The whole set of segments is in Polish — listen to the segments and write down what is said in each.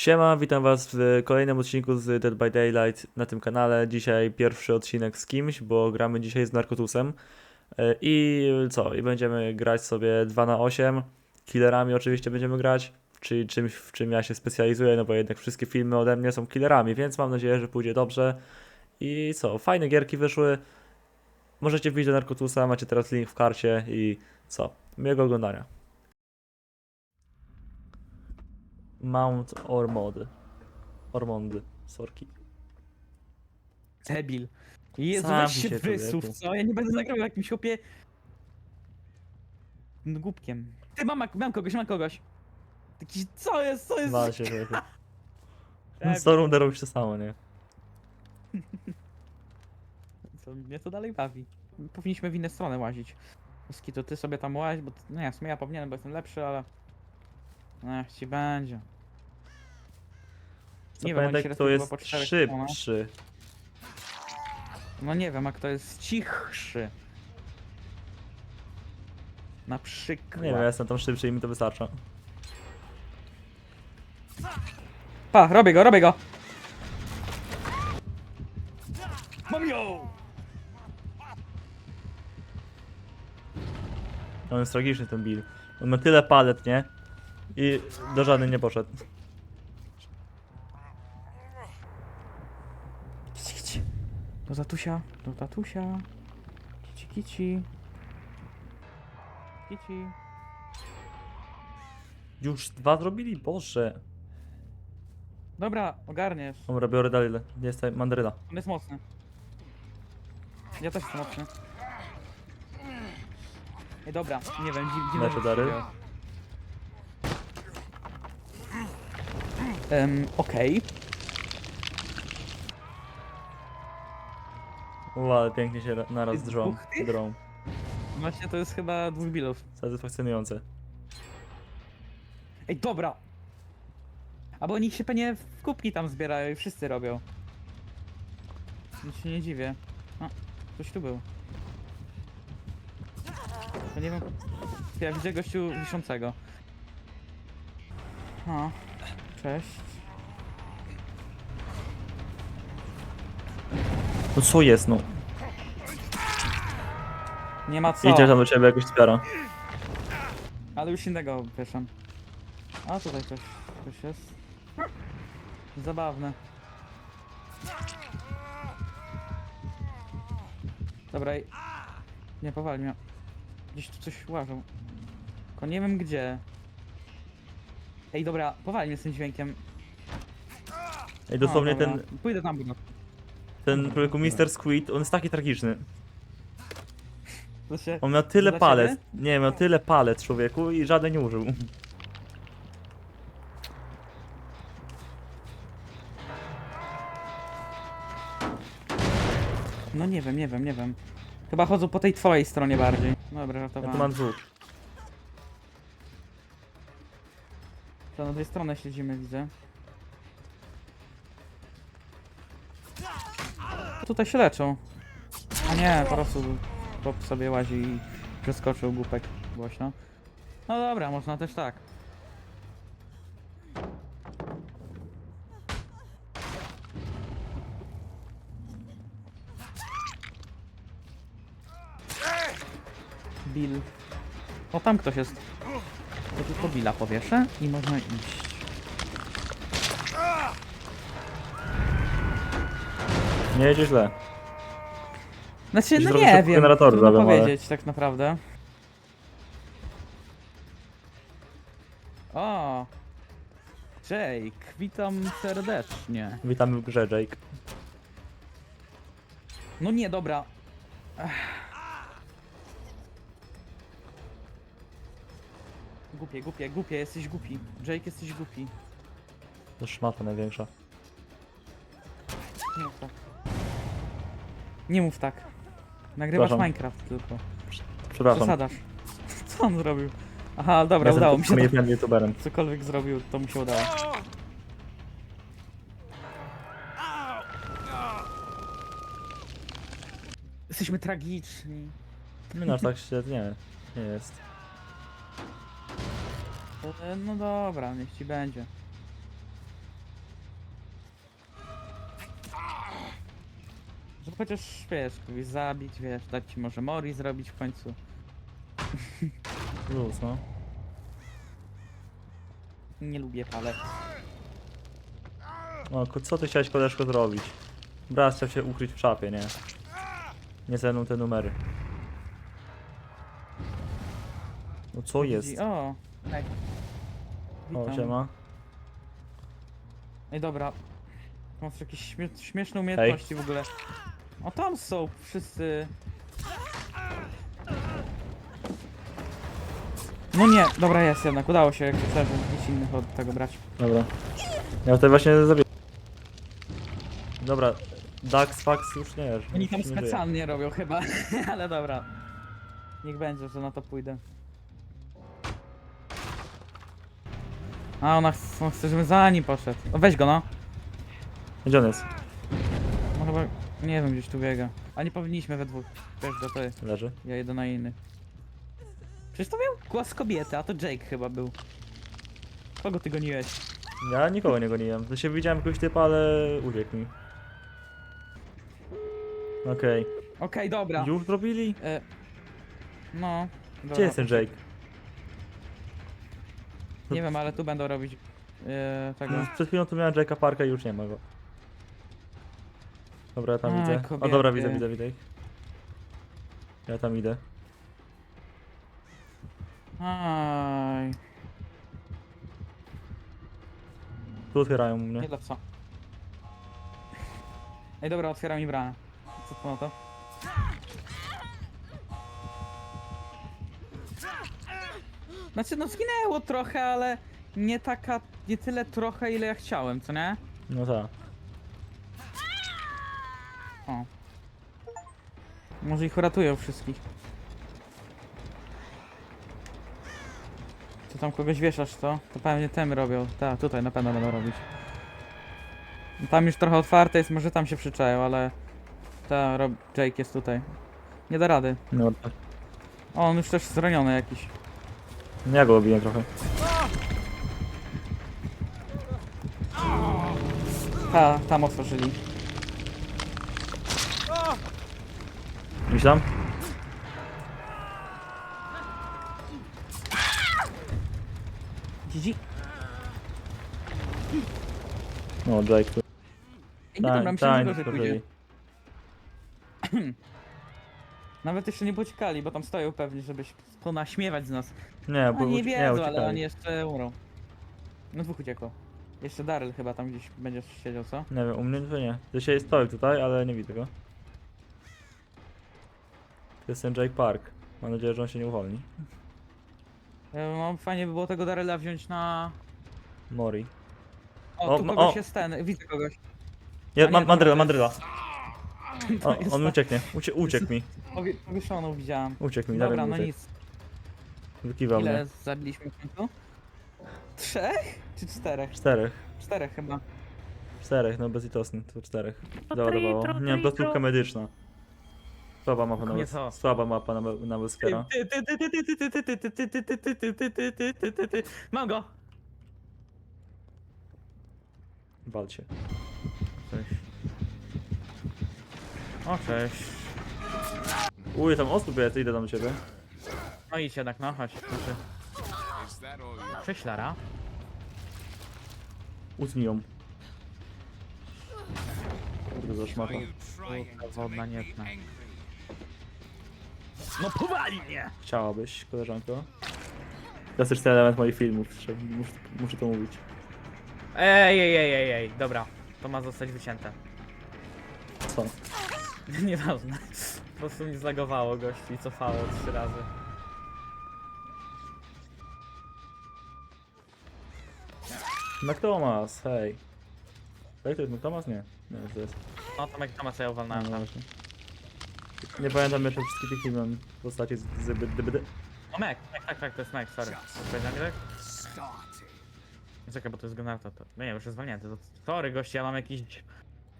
Siema, witam was w kolejnym odcinku z Dead by Daylight na tym kanale. Dzisiaj pierwszy odcinek z kimś, bo gramy dzisiaj z Narkotusem. E, I co? I będziemy grać sobie 2 na 8 Killerami oczywiście będziemy grać, czyli czymś, w czym ja się specjalizuję, no bo jednak wszystkie filmy ode mnie są killerami, więc mam nadzieję, że pójdzie dobrze. I co? Fajne gierki wyszły. Możecie wbić do Narkotusa, macie teraz link w karcie i co? Miłego oglądania. Mount Ormod. Ormondy, sorki. Debil. Jezu, Sam weź się się wysuw, człowieku. co? Ja nie będę nagrywał jakimś chłopie... No, Głupkiem. Ty, mam, mam kogoś, mam kogoś. Taki, co jest, co jest? Wal się, człowieku. Co rundę robisz to samo, nie? Co, mnie to dalej bawi. Powinniśmy w inne strony łazić. Ski, to ty sobie tam łaź, bo... No ja, w sumie ja powinienem, bo jestem lepszy, ale... Niech ci będzie. Nie wiem, oni Zapamiętaj, się kto jest szybszy. No nie wiem, a kto jest cichszy. Na przykład. Nie wiem, ja jestem tam szybszy i mi to wystarcza. Pa, robię go, robię go! Mam ją! On jest tragiczny ten Bill. On ma tyle palet, nie? I do żadnej nie poszedł. Kici, kici. Do tatusia, do tatusia. Kici, kici. Kici. Już dwa zrobili? Boże. Dobra, ogarniesz. Dobra, biorę dalej. Jest tutaj mandryla. On jest mocny. Ja też jestem mocny. Ej, dobra, nie wiem, dzi- dziwne Lecę rzeczy dary. się dzieją. Em, okej. Ale pięknie się ra- naraz Jest drżą. dwóch tych? Drą. Właśnie to jest chyba dwóch bilów. Satysfakcjonujące. Ej, dobra! Albo oni się pewnie w kubki tam zbierają i wszyscy robią. Nic się nie dziwię. A, ktoś tu był. To nie wiem. Ja widzę gościu wiszącego. O, cześć. No co jest, no? Nie ma co. Idzie tam do ciebie jakoś zbiera. Ale już innego wieszam. A tutaj ktoś, ktoś jest. Zabawne. Dobra, i- nie powali mnie. Gdzieś tu coś łażą. Tylko nie wiem gdzie. Ej, dobra, powali mnie z tym dźwiękiem. Ej, dosłownie dobra. ten, Pójdę tam, no. ten człowieku Mr. Squid, on jest taki tragiczny. To się... On miał tyle Dla palet. ciebie? Nie, miał tyle palet człowieku i żadnej nie użył. No nie wiem, nie wiem, nie wiem. Chyba chodzą po tej twojej stronie bardziej. Dobra, Ja żartowałem. tu mam dwóch. To na dwie strony śledzimy, widzę. Tutaj się leczą. A nie, po prostu chłop sobie łazi i przeskoczył głupek głośno. No dobra, można też tak. Bill. O, tam ktoś jest. To tylko Billa powieszę i można iść. Nie jedzie źle. Znaczy, no nie wiem, generatory trudno ale- powiedzieć tak naprawdę. O! Jake, witam serdecznie. Witamy w grze, Jake. No nie, dobra. Ech. Głupie, głupie, głupie, jesteś głupi. Jake, jesteś głupi. To szmata największa. Nie mów tak. Nie mów tak. Nagrywasz Przepraszam. Minecraft tylko. Przepraszam. Przesadasz. Co on zrobił? Aha, dobra, Jestem udało mi się. jednym youtuberem. Cokolwiek zrobił, to mu się udało. Jesteśmy tragiczni. No tak się nie, nie jest. E, no dobra, niech ci będzie. Żeby chociaż, wiesz, zabić, wiesz, dać ci może mori zrobić w końcu. Luz, no. Nie lubię palet. O, co ty chciałeś koleżko zrobić? Brat chciał się ukryć w szapie, nie? Nie zędą te numery. No co jest? O. O, Witam. siema. Ej, dobra. Masz jakieś śmie śmieszne umiejętności w ogóle. O, tam są wszyscy. No nie, dobra jest jednak, udało się jak jakichś innych od tego brać. Dobra. Ja tutaj właśnie zrobię. Dobra. Dax, Fax już nie. Oni już tam nie żyje. specjalnie robią chyba, ale dobra. Niech będzie, że na to pójdę. A ona, ch- on chce, żebym za nim poszedł. O, weź go no. Gdzie on jest? No chyba, nie wiem, gdzieś tu biega. A nie powinniśmy we dwóch. Wiesz go, ty. Leży. Ja jedę na inny. Przecież to miał głos kobiety, a to Jake chyba był. Kogo ty goniłeś? Ja nikogo nie goniłem. To się widziałem jakiegoś typa, ale uciekł mi. Okej. Okej, dobra. Już zrobili? E, no. Dobra. Gdzie jest ten Jake? Nie wiem, ale tu będą robić e, tego. Przed chwilą tu miałem Jake'a Parka i już nie ma go. Dobra, ja tam Aj, widzę. O kobiety. dobra, widzę, widzę, widzę ich. Ja tam idę. Aj, Tu otwierają mnie. nie dla co. Ej, dobra, otwieram mi bramę. Co to na to? Znaczy, no zginęło trochę, ale nie taka, nie tyle trochę, ile ja chciałem, co nie? No tak. O. Może ich uratują wszystkich. Ty tam kogoś wieszasz, co? To pewnie tem robią. Tak, tutaj na pewno będą robić. Tam już trochę otwarte jest, może tam się przyczają, ale... Ta, rob... Jake jest tutaj. Nie da rady. No tak. O, on już też zraniony jakiś. Ja go obiję trochę. Ta, tam otworzyli. Gdzieś tam? GG. O, Jake tu. Ej, nie dobra, myślałem, że gorzej pójdzie. Nawet jeszcze nie pociekali, bo tam stoją pewnie, żeby się ponaśmiewać z nas. Nie, bo Oni nie ucie- wiedzą, ale uciekali. oni jeszcze umrą. No dwóch uciekło. Jeszcze Daryl chyba tam gdzieś będzie siedział, co? Nie wiem, u mnie to nie. To się stoi tutaj, ale nie widzę go. To jest ten Jake Park. Mam nadzieję, że on się nie uwolni. E, No, fajnie by było tego Daryla wziąć na... Mori. O, O, tu kogoś o. jest ten, widzę kogoś. Ja, nie, ma, dobra, mandryla, to mandryla. O, on ucieknie. Ucie, uciekł mi. Powie- Powieszoną widziałem. Uciekł mi. Dobra, no nic. Wykiwał Ile mnie. zabiliśmy w końcu? Trzech? Czy czterech? Czterech. Czterech chyba. Czterech, no bez bezlitosny, to czterech. To Załadowało. Nie, tritro. plasturka medyczna. Słaba mapa na Nie bez... Słaba mapa na, na Mam go! Walcie. O, cześć. Uj, tam osób jest, idę tam do ciebie. No idź jednak, no chodź. Znaczy. Cześć Lara. Utnij ją. Kurde, za szmata. Wodna nie tna. No powali mnie! Chciałabyś, koleżanko? Klasyczny element moich filmów, muszę, muszę to mówić. Ej, ej, ej, ej, ej, dobra. To ma zostać wycięte. Co? Nieważne. Po prostu mi zlagowało gości i cofało trzy razy. McThomas, hej. Tak, to jest McThomas? Nie. Nie, to jest. No to jak Toma sobie No, uwalnąłem tam. właśnie. Nie pamiętam jeszcze wszystkich tych imion w postaci z z- z- z- O Mek, tak, tak, tak, to jest Mek, sorry. Odpowiedział mi tak? Czekaj, bo to jest generator. To... No nie, już jest zwalnięty. To... Sorry goście, ja mam jakiś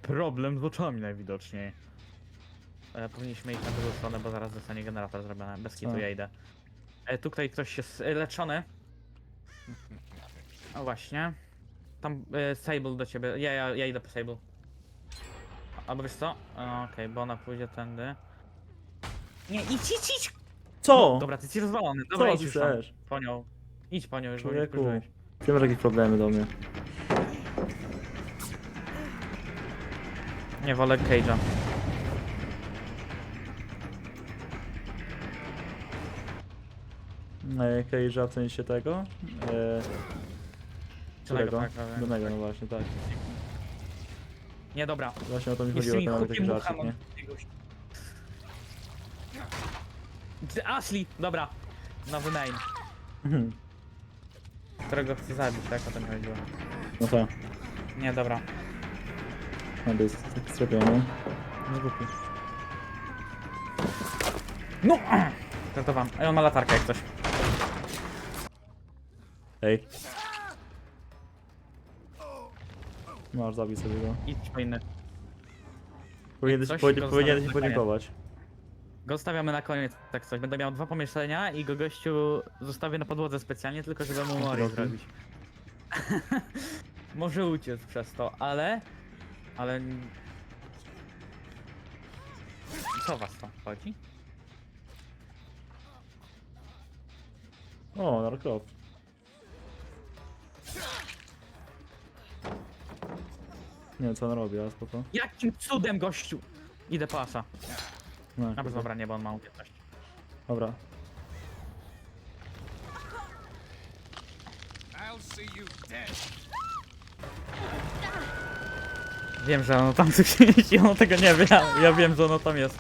problem z oczami najwidoczniej. E, powinniśmy iść na drugą stronę, bo zaraz zostanie generator zrobiony. Bez kitu Co? ja idę. E, tutaj ktoś jest e, leczony. O właśnie. Tam e, Sable do ciebie. Ja, ja, ja idę po Sable. Albo wiesz co? A, Okej, bo ona pójdzie tędy. Nie, idź, idź, idź! Co? Dobra, ty jesteś rozwalony. Dobra, Co idź ty już tam. chcesz? Po nią. Idź po nią, już bo Człowieku. wkurzyłeś. Ty masz jakieś problemy do mnie. Nie, wolę Cage'a. Cage'a w sensie tego? E, którego? tak, tak, Do mego, no właśnie, tak. Nie, dobra. Właśnie o to mi Jest chodziło, mi mamy chłopie taki mucha, żarcik, nie? Ashley, dobra. Nowy name. Mhm. Którego chcę zabić, tak o tym chodziło. No tak, Nie, dobra. no to jest tak zrobione. Zgubi. No! Żartowałem. Ej, on ma latarkę jak coś. Ej. Masz, zabij sobie go. Idź po inny. Powinieneś, coś, powie- to powinieneś zostawiam na podziękować. Go zostawiamy na koniec, tak coś. Będę miał dwa pomieszczenia i go gościu zostawię na podłodze specjalnie, tylko żeby mu mori Okej. zrobić. Może uciec przez to, ale... Ale... Co was to chodzi? O, Narcroft. Nie wiem co on robi, ale spoko. Jakim cudem gościu? Idę po asa. No, A bez dobra, nie, bo on ma umiejętność. Dobra. Wiem, że ono tam coś jeździ, ono tego nie wie. Ja, ja wiem, że ono tam jest.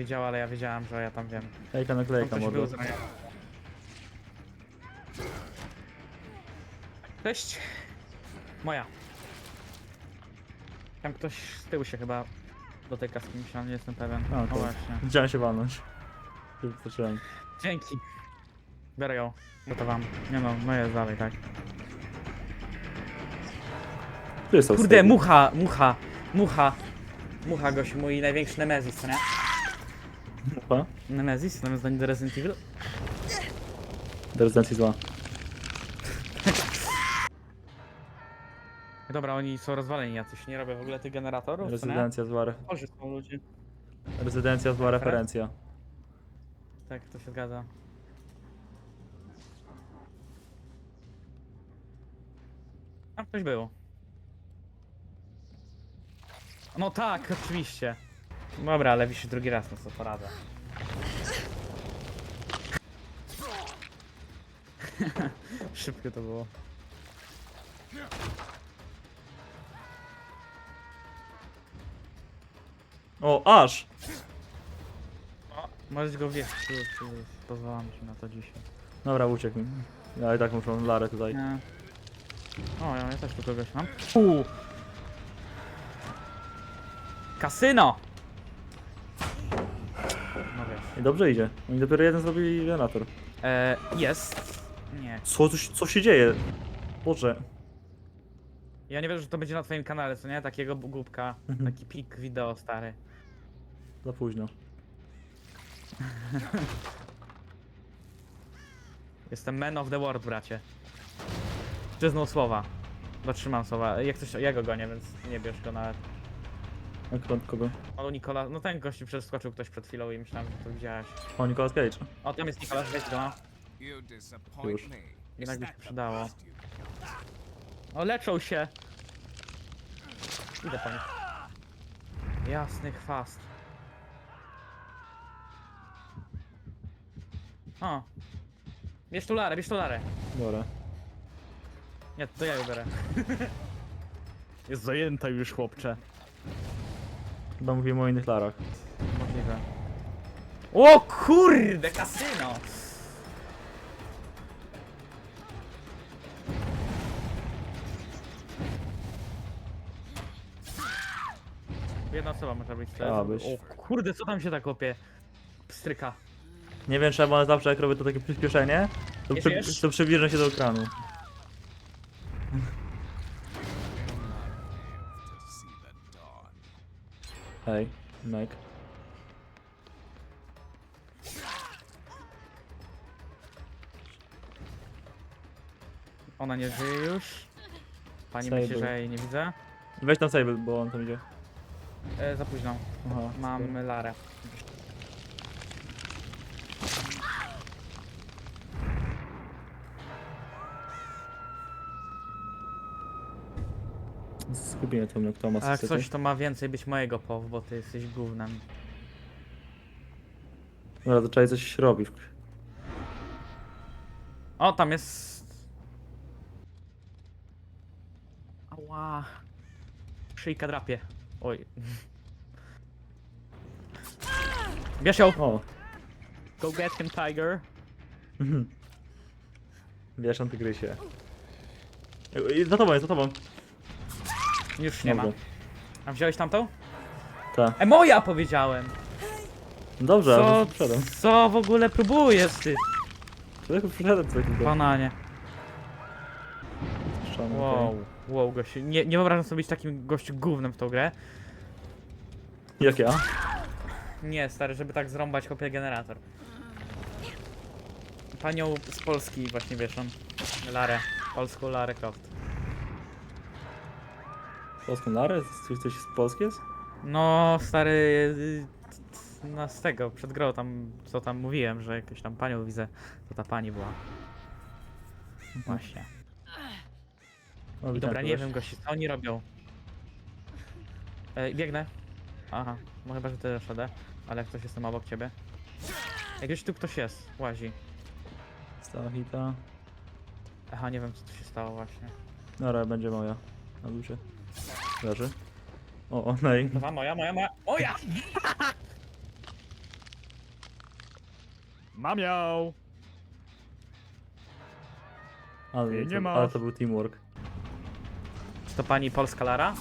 Wiedziała, ale ja wiedziałam, że ja tam wiem. Ejka Tam naklejka ktoś był mordo. zraniony. Cześć. Moja. Tam ktoś z tyłu się chyba dotyka z kimś, ale nie jestem pewien. A, O okej. właśnie. Widziałem się walnąć. Zacząłem. Dzięki. Biorę ją. Gotowałam. Nie no, no jest dalej, tak. Tu jest Kurde, mucha, mucha, mucha. Mucha gość, mój największy Nemezis, nie? Mucha. Nemezis, zamiast do Resident Evil. Do rezydencji zła. Dobra, oni są rozwaleni jacyś, nie robię w ogóle tych generatorów, co? Rezydencja zła. Re... Boże, są ludzie. Rezydencja zła referencja. Tak, to się zgadza. Tam ktoś był. No tak, oczywiście. Dobra, ale wisi drugi raz, no co poradzę. Szybkie to było. O, aż! Możesz go wieść, już, już, pozwalam ci na to dzisiaj. Dobra, uciekł mi. Ja i tak muszę Larę tutaj. Nie. O, ja, ja też tu kogoś mam. Uuu. Kasyno! I dobrze idzie. Oni dopiero jeden zrobili generator. E, jest. Nie. Co, tu się- co się dzieje? Boże. Ja nie wiem, że to będzie na twoim kanale, co nie? Takiego głupka. Mhm. Taki pik wideo stary. Za późno. Jestem man of the world, bracie. Przyznał słowa. Dotrzymam słowa. Jak coś, ja go gonię, więc nie bierz go nawet. Jak kąt kogo? O, Nikola, no ten gościu przeskoczył ktoś przed chwilą i myślałem, że to widziałeś. O, Nicolas Cage. O, tam jest Nikola, weź go. no. Już. Jednak by się przydało. O, leczą się! Idę nich. Jasny chwast. O! Bierz tu larę, bierz tu larę. Dobra. Nie, to ja ją biorę. Jest zajęta już, chłopcze. Chyba mówimy o innych Larach. Możliwe. O kurde, kasyno! Jedna osoba może być. jest- Chciałabyś. O kurde, co tam się tak kopie? Pstryka. Nie wiem czemu, ale zawsze jak robię to takie przyspieszenie, to, Nie przy, żyjesz? to przybliżę się do ekranu. Hej, Meg. Ona nie żyje już. Pani Sable. myśli, że ja jej nie widzę. Weź tam Sable, bo on tam idzie. E, za późno. Aha, Mam. Larę. Mnie, kto ma A jak coś, to ma więcej być mojego pow, bo ty jesteś gównem. Dobra, to trzeba coś robić. O, tam jest... Ała. Szyjka drapie. Oj. Bierz ją! O! Go get him, tiger. Wiesz, antygrysie. Ej, Za tobą jest, za tobą. Już nie ma. A wziąłeś tamtą? Tak. E, moja powiedziałem! Dobrze, Co, ale co w ogóle próbujesz ty? Człowieku, przyszedłem tutaj tylko. Bananie. Strzałem, Wow, okej. wow gościu. Nie, nie wyobrażam sobie być takim gościu gównem w tą grę. Jak ja? Nie, stary, żeby tak zrąbać kopię generator. Panią z Polski właśnie wieszą. Larę. Polską Larę Croft. Polską Larę? Coś, coś z Polski jest? No, stary... y, No z tego, przed grą tam, co tam mówiłem, że jakąś tam panią widzę, to ta pani była. Właśnie. O, I widziałem dobra, nie kogoś. wiem gości, co oni robią. Ej, biegnę. Aha, no chyba, że ty szadę, ale jak ktoś jestem obok ciebie. Jakieś tu ktoś jest, łazi. Stała hita. Aha, nie wiem co tu się stało właśnie. Dobra, będzie moja. Na ducie. Leży. O, o, nej. Dwa, moja, moja, moja, moja! Mam ją! Ale, nie to, ale to był teamwork. Czy to pani polska Lara?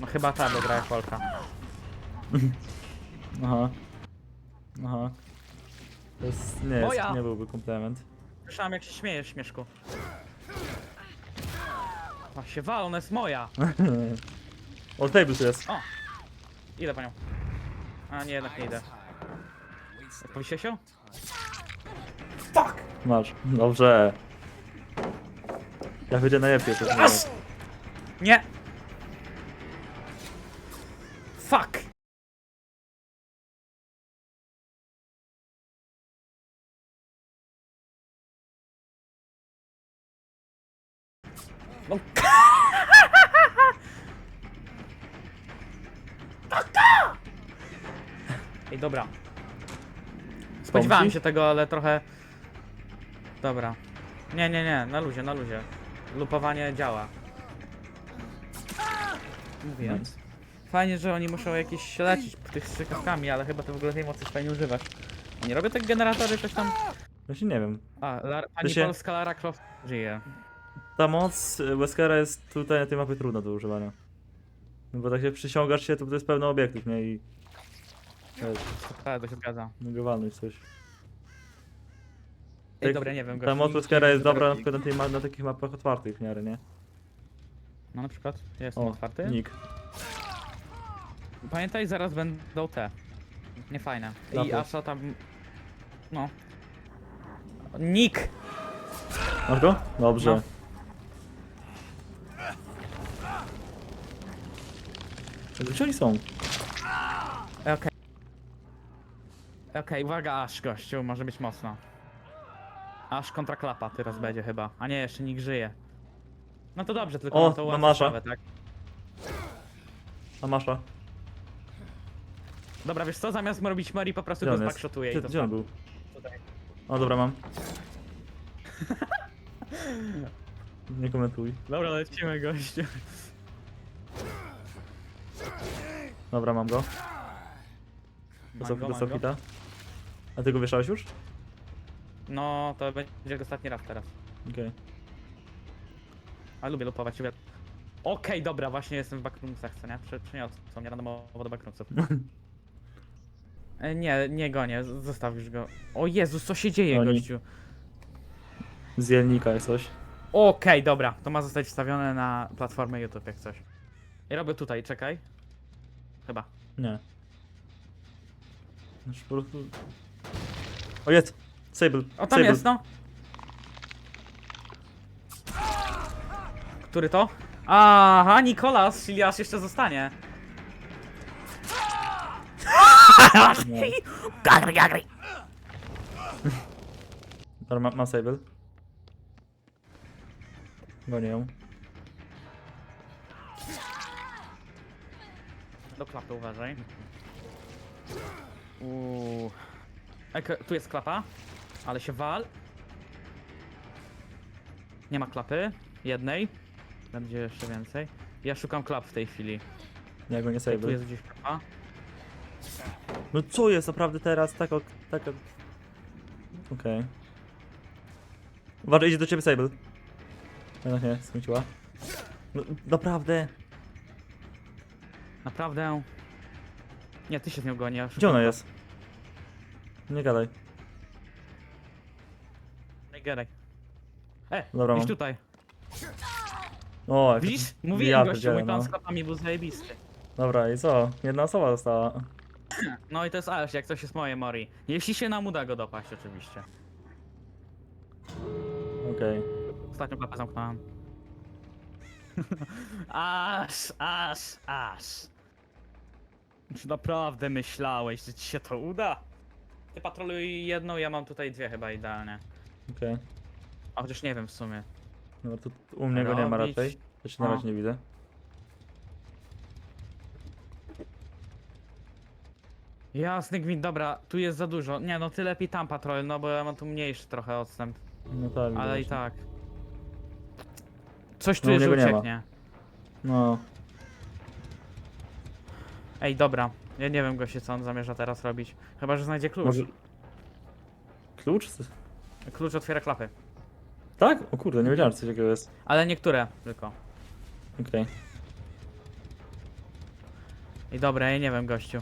No chyba ta dobra jak Polka. Aha. Aha. To jest, nie, jest, Moja! nie byłby komplement. Słyszałam jak się śmiejesz, śmieszku. O, się wal, ona jest moja! o, table tu jest. Idę panią. A nie, jednak nie idę. Powisie się? Masz. Dobrze. Ja wyjdę najlepiej. To Nie! Fuck! Dobra. Spodziewałem się tego, ale trochę... Dobra. Nie, nie, nie, na luzie, na luzie. Lupowanie działa. Mówiłem. Fajnie, że oni muszą jakieś lecieć tych strzykawkami, ale chyba ty w ogóle tej mocy fajnie używasz. Nie robię tak generatory, coś tam... Właśnie nie wiem. A, Lar, pani się- polska Lara Croft żyje. Ta moc y, Weskera jest tutaj na tej mapie trudna do używania. No bo tak się przyciągasz się, to to jest pełno obiektów, nie? I... Tak, to się zgadza. mogę walnąć coś. Ej, Tak, dobra, nie wiem. Ta gościu, moc jest dobra na przykład na, tej, ma- na takich mapach otwartych w miarę, nie? No na przykład, ja jestem O, otwarty. Nick. Pamiętaj, zaraz będą te. Niefajne. I Lapy. a co tam... No. Nick! Masz go? Dobrze. No. Gdzie oni są? Okej. Okej, uwaga, aż gościu, może być mocno. Aż kontra klapa teraz będzie chyba. A nie, jeszcze nikt żyje. No to dobrze, tylko O, mam to no łatwe masza. sprawę, tak? A Masza? Dobra, wiesz co, zamiast robić Mori po prostu Gdzie go on jest? i Gdzie, to gdzie on był? tutaj. O, dobra, mam. Nie komentuj. Dobra, lecimy gościu. Dobra, mam go. Dostał, Mango, dostał hita. A ty go wieszałeś już? No, to będzie ostatni raz teraz. Okej. A lubię lupować ciebie. Okej, dobra, właśnie jestem w backroomsach, co nie? Przy, przyniosą mnie randomowo do backroomsów. E, nie, nie gonię, z- zostaw już go. O Jezus, co się dzieje, Goni. gościu? Z jelnika jak coś. Okej, dobra, to ma zostać wstawione na platformę YouTube jak coś. Ja robię tutaj, czekaj. Chyba. Nie. Znaczy po prostu... O jest! Sable. O, tam Sable. jest, no. Który to? Aha, Nikolas, czyli aż jeszcze zostanie. No. Dobra, ma, ma Sable. Gonię ją. Do klapy uważaj. Uuu. Ek, tu jest klapa, ale się wal. Nie ma klapy. Jednej. Będzie jeszcze więcej. Ja szukam klap w tej chwili. Nie, go nie Tu Sable. jest gdzieś klapa. No co jest naprawdę teraz? Tak ok, tak ok. Okej. Uważaj, idzie do ciebie Sable. Jednak nie, skróciła. No, naprawdę. Naprawdę. Nie, ty się z nią goni. ja Gdzie szukam ona klap. jest? Nie gadaj. Nie gadaj. E, Dobra, gdzieś mam. tutaj. O, jak Widzisz? ja Mówiłem gościu, pierdzielę, mój plan no. z klapami był zajebisty. Dobra, i co? Jedna osoba została. No i to jest Ash, jak coś jest moje Mori. Jeśli się nam uda go dopaść oczywiście. Okej. Ostatnią klapę zamknąłem. aż, aż, aż. Czy naprawdę myślałeś, że ci się to uda? Ty patroluj jedną, ja mam tutaj dwie chyba idealnie. Okej. A chociaż nie wiem w sumie. No to u mnie go nie ma Robić. raczej. Się na O. razie nie widzę. Jasny gwint, dobra, tu jest za dużo. Nie no, ty lepiej tam patrol, no bo ja mam tu mniejszy trochę odstęp. No tak. Ale i tak. Coś tu No, jest, że niego nie ma. ucieknie. No. Ej, dobra. Ja nie wiem goście co on zamierza teraz robić. Chyba, że znajdzie klucz. Może... Klucz? Klucz otwiera klapy. Tak? O kurde, nie wiedziałem, że coś takiego jest. Ale niektóre tylko. Okej. I dobra, ja nie wiem gościu.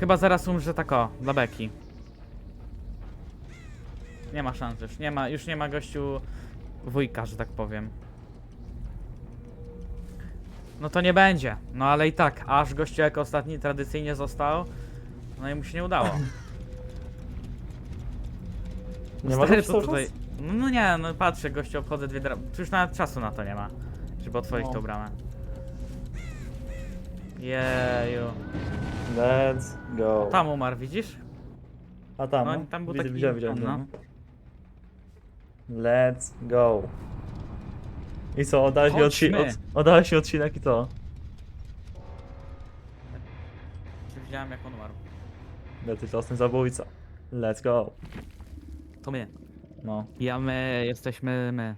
Chyba zaraz umrze tak o, dla beki. Nie ma szans już, nie ma, już nie ma gościu wujka, że tak powiem. No to nie będzie, no ale i tak, aż gościu jako ostatni tradycyjnie został, no i mu się nie udało. Nie ma Stary, to tutaj. No, no nie, no patrzę, gościu obchodzę dwie dramy. Tu już nawet czasu na to nie ma, żeby otworzyć No. tą bramę. Jeju. Let's go. Tam umarł, widzisz? A tam, no, no, tam był widzę, taki widziałem, widziałem. no. no. Let's go. I co, oddałeś mi, odci Chodźmy. od oddałeś mi odcinek i co? Widziałem jak on umarł. Letyczosny zabójca. Let's go. To my. No. Ja my jesteśmy my.